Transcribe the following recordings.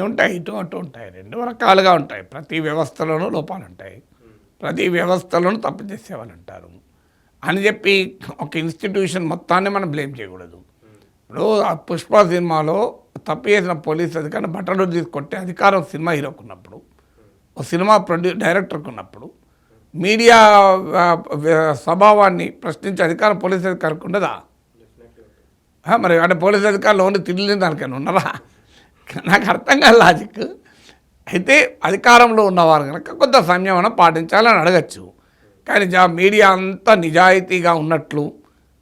ఉంటాయి. ఇటు అటు ఉంటాయి. రెండు రకాలుగా ఉంటాయి. ప్రతి వ్యవస్థలోనూ లోపాలు ఉంటాయి. ప్రతి వ్యవస్థలోనూ తప్పు చేసే వాళ్ళు ఉంటారు. అని చెప్పి ఒక ఇన్స్టిట్యూషన్ మొత్తాన్ని మనం బ్లేమ్ చేయకూడదు. ఇప్పుడు ఆ పుష్ప సినిమాలో తప్పు చేసిన పోలీస్ అధికారిని బట్టలు తీసుకొట్టే అధికారం సినిమా హీరోకు ఉన్నప్పుడు ఒక సినిమా ప్రొడ్యూ డైరెక్టర్కి ఉన్నప్పుడు మీడియా స్వభావాన్ని ప్రశ్నించే అధికారం పోలీస్ అధికారికి ఉండదా? మరి అంటే పోలీస్ అధికారులు ఓన్లీ తిరిగిన దానికైనా ఉన్నారా నాకు అర్థం కాదు లాజిక్. అయితే అధికారంలో ఉన్నవారు కనుక కొంత సంయమనం పాటించాలని అడగచ్చు. కానీ జా మీడియా అంతా నిజాయితీగా ఉన్నట్లు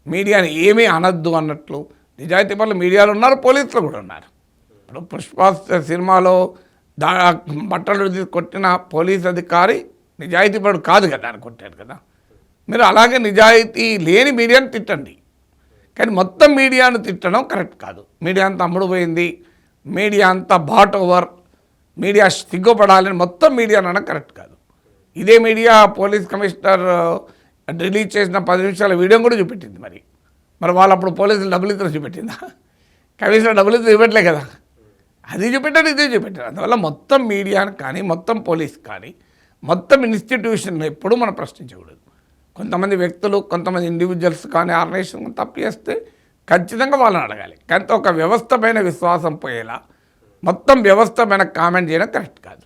మీడియాని ఏమీ అనద్దు అన్నట్లు నిజాయితీ పనులు మీడియాలో ఉన్నారు పోలీసులు కూడా ఉన్నారు. ఇప్పుడు పుష్ప సినిమాలో దా బట్టలు కొట్టిన పోలీస్ అధికారి నిజాయితీ పడు కాదు కదా అని కొట్టాడు కదా. మీరు అలాగే నిజాయితీ లేని మీడియాను తిట్టండి. కానీ మొత్తం మీడియాను తిట్టడం కరెక్ట్ కాదు. మీడియా అంతా అమ్ముడు పోయింది. మీడియా అంతా బాట్ ఓవర్ మీడియా సిగ్గుపడాలని మొత్తం మీడియా అనడం కరెక్ట్ కాదు. ఇదే మీడియా పోలీస్ కమిషనర్ రిలీజ్ చేసిన పది నిమిషాల వీడియో కూడా చూపెట్టింది మరి. మరి వాళ్ళు అప్పుడు పోలీసులు డబ్బులు ఇద్దరు చూపెట్టిందా? కమిషనర్ డబ్బులు ఇద్దరు చూపెట్టలే కదా. అది చూపెట్టారు ఇదే చూపెట్టారు. అందువల్ల మొత్తం మీడియాను కానీ మొత్తం పోలీస్ కానీ మొత్తం ఇన్స్టిట్యూషన్ ఎప్పుడూ మనం ప్రశ్నించకూడదు. కొంతమంది వ్యక్తులు కొంతమంది ఇండివిజువల్స్ కానీ ఆర్గనైజేషన్ తప్పు చేస్తే ఖచ్చితంగా వాళ్ళని అడగాలి. కానీ ఒక వ్యవస్థ పైన విశ్వాసం పోయేలా మొత్తం వ్యవస్థ పైన కామెంట్ చేయడం కరెక్ట్ కాదు.